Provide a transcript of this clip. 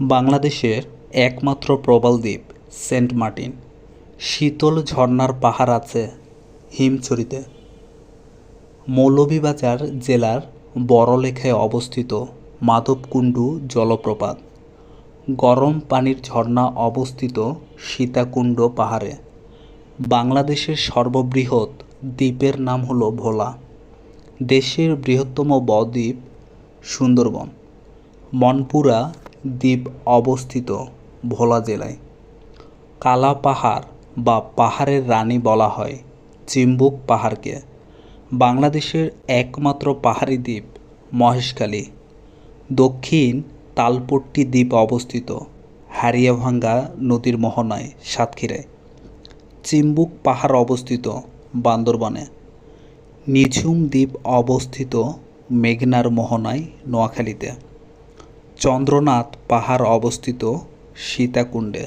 বাংলাদেশের একমাত্র প্রবাল দ্বীপ, সেন্ট মার্টিন। শীতল ঝর্ণার পাহাড় আছে হিমছড়িতে। মৌলভীবাজার জেলার বড়লেখায় অবস্থিত মাধবকুণ্ডু জলপ্রপাত। গরম পানির ঝর্ণা অবস্থিত সীতাকুণ্ড পাহাড়ে। বাংলাদেশের সর্ববৃহৎ দ্বীপের নাম হলো ভোলা। দেশের বৃহত্তম বদ্বীপ সুন্দরবন। মনপুরা দ্বীপ অবস্থিত ভোলা জেলায়। কালা পাহাড় বা পাহাড়ের রানী বলা হয় চিম্বুক পাহাড়কে। বাংলাদেশের একমাত্র পাহাড়ি দ্বীপ মহেশখালী। দক্ষিণ তালপট্টি দ্বীপ অবস্থিত হারিয়াভাঙ্গা নদীর মোহনায় সাতক্ষীরায়। চিম্বুক পাহাড় অবস্থিত বান্দরবানে। নিঝুম দ্বীপ অবস্থিত মেঘনার মোহনায় নোয়াখালীতে। চন্দ্রনাথ পাহাড় অবস্থিত সীতাকুণ্ডে।